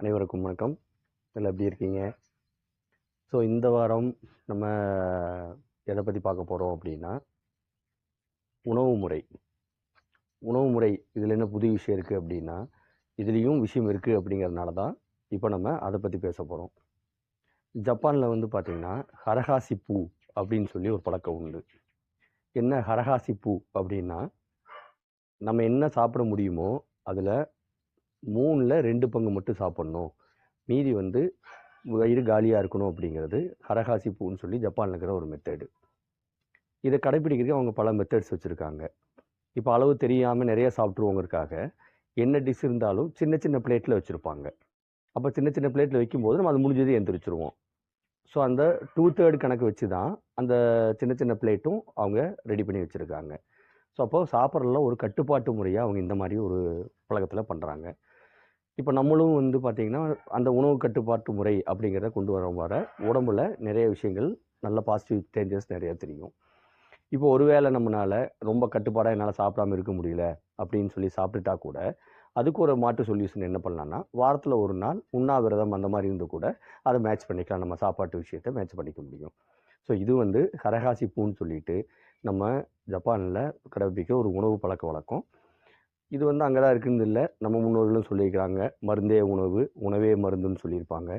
அனைவருக்கும் வணக்கம். எல்லாம் எப்படி இருக்கீங்க? ஸோ இந்த வாரம் நம்ம எதை பற்றி பார்க்க போகிறோம் அப்படின்னா உணவு முறை. உணவு முறை இதில் என்ன புது விஷயம் இருக்குது அப்படின்னா இதுலேயும் விஷயம் இருக்குது அப்படிங்கிறதுனால தான் இப்போ நம்ம அதை பற்றி பேச போகிறோம் ஜப்பானில் வந்து பார்த்திங்கன்னா ஹரஹாசி பூ அப்படின்னு சொல்லி ஒரு பழக்கம் உண்டு. என்ன ஹரஹாசி பூ அப்படின்னா நம்ம என்ன சாப்பிட முடியுமோ அதில் மூணில் ரெண்டு பங்கு மட்டும் சாப்பிட்ணும். மீதி வந்து வயிறு காலியாக இருக்கணும் அப்படிங்கிறது அரகாசி பூன்னு சொல்லி ஜப்பானில் இருக்கிற ஒரு மெத்தடு இதை கடைப்பிடிக்கிறதுக்கு அவங்க பல மெத்தட்ஸ் வச்சுருக்காங்க. இப்போ அளவு தெரியாமல் நிறையா சாப்பிட்ருவோங்கிறக்காக என்ன டிஷ் இருந்தாலும் சின்ன சின்ன பிளேட்டில் வச்சுருப்பாங்க. அப்போ சின்ன சின்ன பிளேட்டில் வைக்கும்போது நம்ம அது முடிஞ்சது எந்திரிச்சிருவோம். ஸோ அந்த டூ தேர்ட் கணக்கு வச்சு தான் அந்த சின்ன சின்ன பிளேட்டும் அவங்க ரெடி பண்ணி வச்சுருக்காங்க. ஸோ அப்போது சாப்பிட்றதுல ஒரு கட்டுப்பாட்டு முறையாக அவங்க இந்த மாதிரி ஒரு பழக்கத்தில் பண்ணுறாங்க இப்போ நம்மளும் வந்து பார்த்திங்கன்னா அந்த உணவு கட்டுப்பாட்டு முறை அப்படிங்கிறத கொண்டு வர வர உடம்புல நிறைய விஷயங்கள் நல்ல பாசிட்டிவ் சேஞ்சஸ் நிறையா தெரியும். இப்போ ஒருவேளை நம்மளால் ரொம்ப கட்டுப்பாடாக என்னால் சாப்பிடாம இருக்க முடியல அப்படின்னு சொல்லி சாப்பிட்டுட்டா கூட அதுக்கு ஒரு மாட்டு சொல்யூஷன் என்ன பண்ணலான்னா வாரத்தில் ஒரு நாள் உண்ணாவிரதம் அந்த மாதிரி இருந்து கூட அதை மேட்ச் பண்ணிக்கலாம். நம்ம சாப்பாட்டு விஷயத்தை மேட்ச் பண்ணிக்க முடியும். ஸோ இது வந்து கரகாசி பூன்னு சொல்லிட்டு நம்ம ஜப்பானில் கடைப்பிடிக்க ஒரு உணவு பழக்க வழக்கம். இது வந்து அங்கே தான் இருக்குன்னு இல்லை. நம்ம முன்னோர்களும் சொல்லியிருக்கிறாங்க. மருந்தே உணவு உணவே மருந்துன்னு சொல்லியிருப்பாங்க.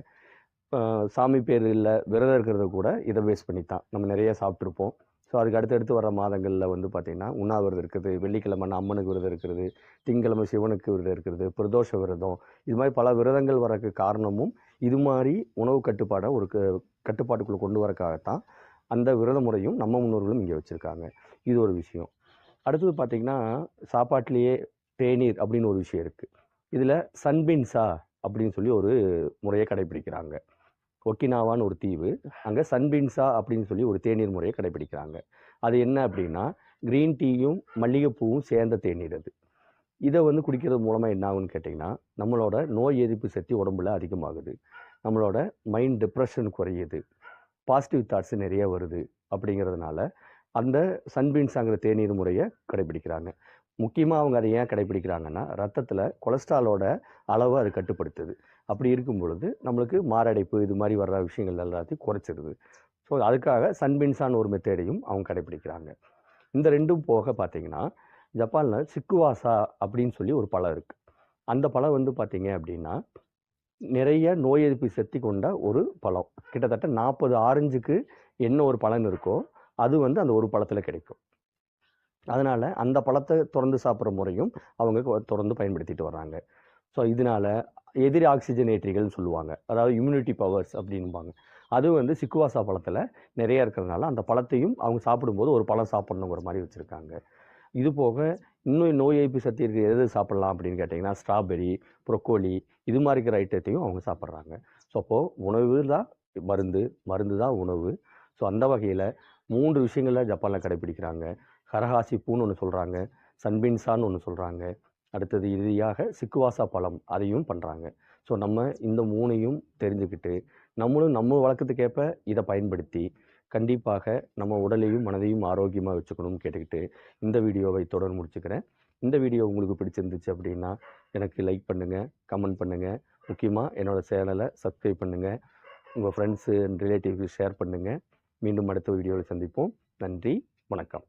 சாமி பேர் இல்லை விரதம் இருக்கிறத கூட இதை பேஸ் பண்ணி தான் நம்ம நிறைய சாப்பிட்ருப்போம் ஸோ அதுக்கு அடுத்தடுத்து வர மாதங்களில் வந்து பார்த்திங்கன்னா உண்ணாவிரதம் இருக்கிறது வெள்ளிக்கிழமை அம்மனுக்கு விரதம் இருக்கிறது திங்கிழமை சிவனுக்கு விரதம் இருக்கிறது பிரதோஷ விரதம். இது மாதிரி பல விரதங்கள் வரக்கு காரணமும் இது மாதிரி உணவு கட்டுப்பாடை ஒரு க- கட்டுப்பாட்டுக்குள்ளே கொண்டு வரக்காகத்தான் அந்த விரத முறையும் நம்ம முன்னோர்களும் இங்கே வச்சுருக்காங்க. இது ஒரு விஷயம். அடுத்தது பார்த்திங்கன்னா சாப்பாட்டிலேயே தேநீர் அப்படின்னு ஒரு விஷயம் இருக்குது இதில் சன்பின்ஸா அப்படின்னு சொல்லி ஒரு முறையை கடைபிடிக்கிறாங்க ஒக்கினாவான்னு ஒரு தீவு அங்கே சன்பின்ஸா அப்படின்னு சொல்லி ஒரு தேநீர் முறையை கடைபிடிக்கிறாங்க அது என்ன அப்படின்னா க்ரீன் டீயும் மல்லிகைப்பூவும் சேர்ந்த தேநீர் அது. இதை வந்து குடிக்கிறது மூலமாக என்ன ஆகுன்னு கேட்டிங்கன்னா நம்மளோட நோய் எதிர்ப்பு சக்தி உடம்புல அதிகமாகுது. நம்மளோட மைண்ட் டிப்ரெஷன் குறையுது. பாசிட்டிவ் தாட்ஸ் நிறைய வருது அப்படிங்கிறதுனால அந்த சன்பின்ஸாங்கிற தேநீர் முறையை கடைபிடிக்கிறாங்க முக்கியமாக அவங்க அதை ஏன் கடைபிடிக்கிறாங்கன்னா ரத்தத்தில் கொலஸ்ட்ராலோட அளவை அது கட்டுப்படுத்துது. அப்படி இருக்கும் பொழுது நம்மளுக்கு மாரடைப்பு இது மாதிரி வர்ற விஷயங்கள் எல்லாத்தையும் குறைச்சிடுது. ஸோ அதுக்காக சன்பின்ஸான ஒரு மெத்தேடையும் அவங்க கடைபிடிக்கிறாங்க இந்த ரெண்டும் போக பார்த்தீங்கன்னா ஜப்பானில் சிக்குவாசா அப்படின்னு சொல்லி ஒரு பழம் இருக்குது அந்த பழம் வந்து பார்த்தீங்க அப்படின்னா நிறைய நோய் எதிர்ப்பு சக்தி கொண்ட ஒரு பழம். கிட்டத்தட்ட நாற்பது ஆரஞ்சுக்கு என்ன ஒரு பழம் இருக்கோ அது வந்து அந்த ஒரு பழத்தில் கிடைக்கும். அதனால் அந்த பழத்தை தொடர்ந்து சாப்பிட்ற முறையும் அவங்க தொடர்ந்து பயன்படுத்திட்டு வர்றாங்க. ஸோ இதனால் எதிரி ஆக்சிஜனேற்றிகள்னு சொல்லுவாங்க. அதாவது இம்யூனிட்டி பவர்ஸ் அப்படின்பாங்க. அது வந்து சிக்குவாசா பழத்தில் நிறையா இருக்கிறதுனால அந்த பழத்தையும் அவங்க சாப்பிடும்போது ஒரு பழம் சாப்பிட்ணுங்கிற மாதிரி வச்சுருக்காங்க. இது போக இன்னும் நோய் எதிர்ப்பு சக்தி இருக்கிற எது சாப்பிடலாம் அப்படின்னு கேட்டிங்கன்னா ஸ்ட்ராபெரி ப்ரொக்கோலி இது மாதிரி இருக்கிற ஐட்டத்தையும் அவங்க சாப்பிட்றாங்க. ஸோ அப்போது உணவு தான் மருந்து மருந்து தான் உணவு. ஸோ அந்த வகையில் மூன்று விஷயங்களில் ஜப்பானில் கடைபிடிக்கிறாங்க. ஹரஹாசி பூன்னு ஒன்று சொல்கிறாங்க சன்பின்சான்னு ஒன்று சொல்கிறாங்க அடுத்தது இறுதியாக சிக்குவாசா பழம் அதையும் பண்ணுறாங்க ஸோ நம்ம இந்த மூணையும் தெரிஞ்சுக்கிட்டு நம்மளும் நம்ம வழக்கத்துக்கேற்ப இதை பயன்படுத்தி கண்டிப்பாக நம்ம உடலையும் மனதையும் ஆரோக்கியமாக வச்சுக்கணும்னு கேட்டுக்கிட்டு இந்த வீடியோவை தொடர் முடிச்சுக்கிறேன். இந்த வீடியோ உங்களுக்கு பிடிச்சிருந்துச்சு அப்படின்னா எனக்கு லைக் பண்ணுங்கள் கமெண்ட் பண்ணுங்கள் முக்கியமாக என்னோடய சேனலை சப்ஸ்கிரைப் பண்ணுங்கள் உங்கள் ஃப்ரெண்ட்ஸு அண்ட் ரிலேட்டிவ்க்கு ஷேர் பண்ணுங்கள் மீண்டும் அடுத்த வீடியோவில் சந்திப்போம். நன்றி வணக்கம்.